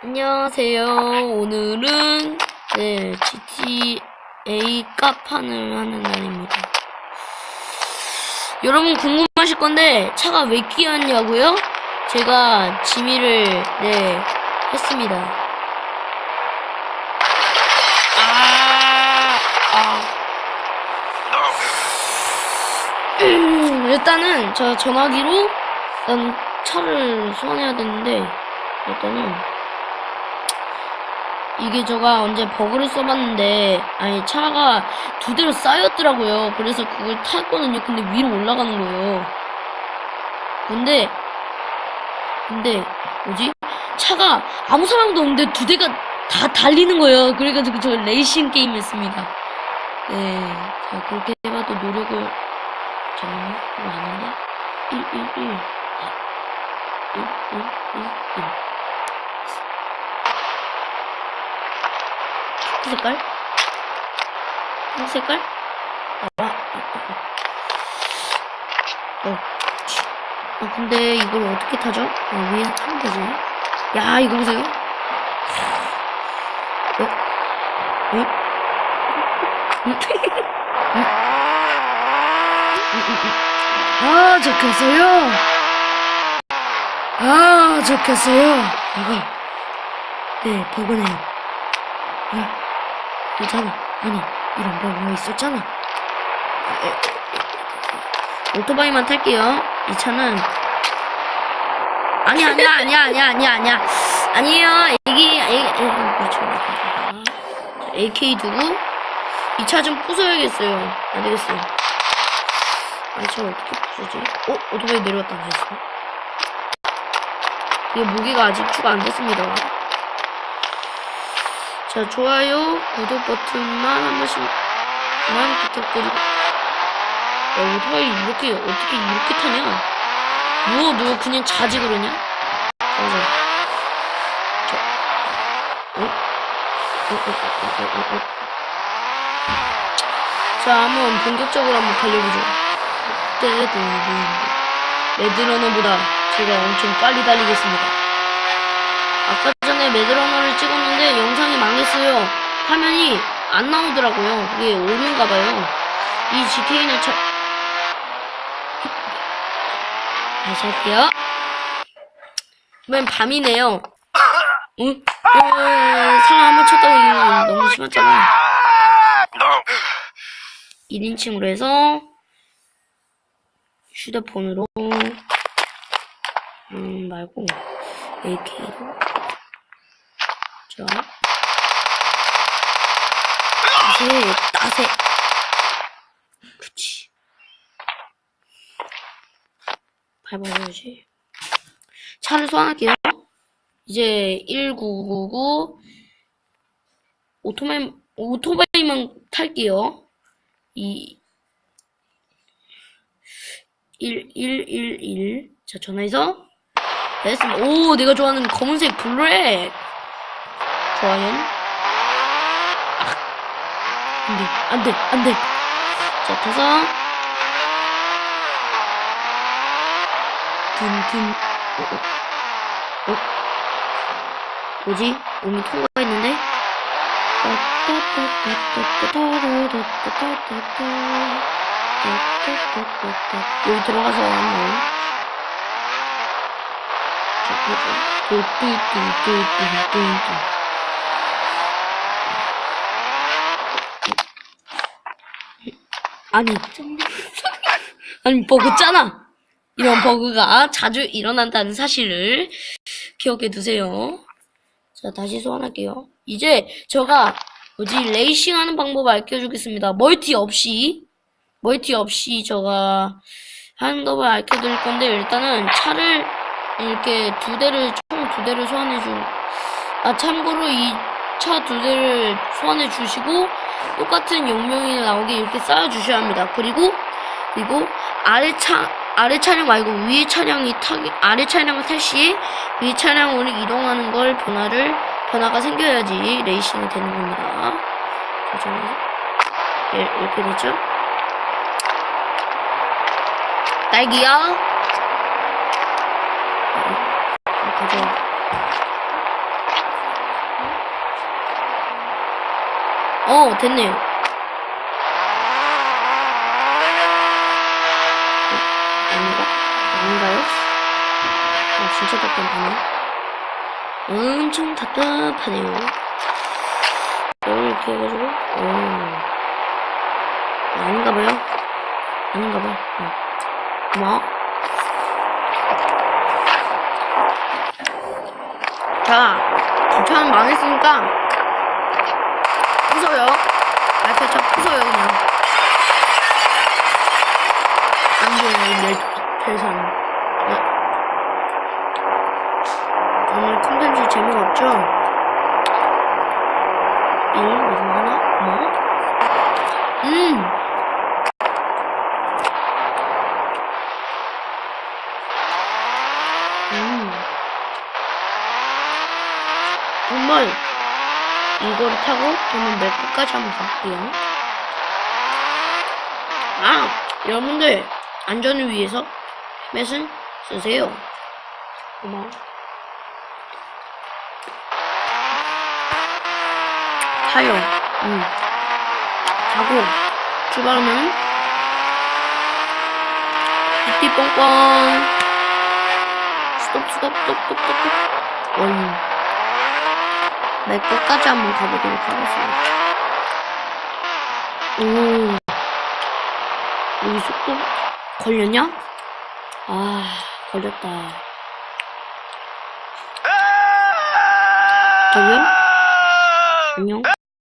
안녕하세요. 오늘은 네 GTA 까판을 하는 날입니다. 여러분 궁금하실 건데 차가 왜 끼었냐고요? 제가 지미를 네 했습니다. 아, 아. 음, 일단은 저 전화기로 일단 차를 소환해야 되는데 일단은 이게 제가 언제 버그를 써봤는데 아니 차가 두 대로 쌓였더라고요. 그래서 그걸 탔거든요 근데 위로 올라가는 거예요. 근데 근데 뭐지? 차가 아무 사람도 없는데 두 대가 다 달리는 거예요. 그래가지고 저 레이싱 게임 했습니다. 네 자 그렇게 해봐도 노력을 잠깐만요 이거 아닌데 1 1 1 1 1 1 1 핑크 색깔? 핑크 색깔? 나와. 어. 치. 아, 근데 이걸 어떻게 타죠? 아, 위에서 타면 되지. 야, 이거 보세요. 어? 응? 응? 응? 아, 좋겠어요. 아, 좋겠어요. 이거. 네, 버그네요. 아, 괜찮아. 아니, 이런 버그가 있었잖아. 에, 에, 에, 오토바이만 탈게요. 이 차는. 아니야, 아니야, 아니야, 아니야, 아니야, 아니야. 아니에요. 애기, 애기, 애기, AK 두고, 이 차 좀 부숴야겠어요. 안 되겠어요. 아, 이 차를 어떻게 부수지? 어? 오토바이 내려왔다. 나이스. 이게 무게가 아직 추가 안 됐습니다. 자, 좋아요, 구독 버튼만 한 번씩만 부탁드리고. 야, 오토바이 이렇게, 어떻게 이렇게 타냐? 뭐, 너 그냥 자지 그러냐? 맞아. 자, 어? 어, 어, 어, 어, 어, 어. 자, 한번 본격적으로 한번 달려보죠. 떼도, 레드러너보다 제가 엄청 빨리 달리겠습니다. 아까 전에 매드러너를 찍었는데 영상이 망했어요. 화면이 안 나오더라고요. 그게 오류인가 봐요. 이 GTA는 참... 다시 할게요. 맨 밤이네요. 응? 어, 사람 한번 쳤다고 너무 심했잖아. 1인칭으로 해서 휴대폰으로 음 말고 AK로 자 따세 따세 그치 밟아야지 차를 소환할게요 이제 1999 오토바이 오토바이만 탈게요 이 1111. 자, 전화해서. 됐습니다. 오, 내가 좋아하는 검은색 블랙. 좋아요. 아, 안 돼, 안 돼, 안 돼. 자, 타서. 든, 든, 어, 어. 어? 뭐지? 몸이 통과했는데? 여기 들어가서 한번 자, 그죠? 뚜뚜뚜뚜뚜뚜뚜 아니. 아니 버그잖아. 이런 버그가 자주 일어난다는 사실을 기억해 두세요. 자 다시 소환할게요. 이제 제가 뭐지 레이싱 하는 방법 알려주겠습니다. 멀티 없이 멀티 없이 제가 하는 법을 알려드릴 건데 일단은 차를 이렇게 두 대를 총 두 대를 소환해 주. 아 참고로 이 차 두 대를 소환해 주시고 똑같은 용명이 나오게 이렇게 쌓아 주셔야 합니다. 그리고 그리고 아래 차 아래 차량 말고 위에 차량이 타기 아래 차량을 탈 시에 위 차량으로 이동하는 걸 변화를 변화가 생겨야지 레이싱이 되는 겁니다. 예, 이렇게 되죠. 딸기야. 가져. 어, 됐네요. 어, 아닌가? 아닌가요? 어, 진짜 답답하네. 엄청 답답하네요. 이렇게 해가지고, 어. 아닌가 봐요. 아닌가 봐. 어. 고마워. 자, 주차는 망했으니까, 부숴요. 아, 저차 부숴요, 그냥. 안 돼요, 내 계산. 네. 오늘 콘텐츠 재미가 없죠? 1, 무슨 하나? 고마워. 음! 음. 정말 이걸 타고 저는 몇 끝까지 한번 갈게요. 아, 여러분들 안전을 위해서 헬멧을 쓰세요. 고마워. 타요. 음. 타고 출발하면 띠띠 뻥뻥. 스톱 스톱 스톱 스톱 스톱. 원. 내 끝까지 한번 가보도록 하겠습니다. 오. 여기 속도 걸렸냐? 아, 걸렸다. 저기요? 안녕?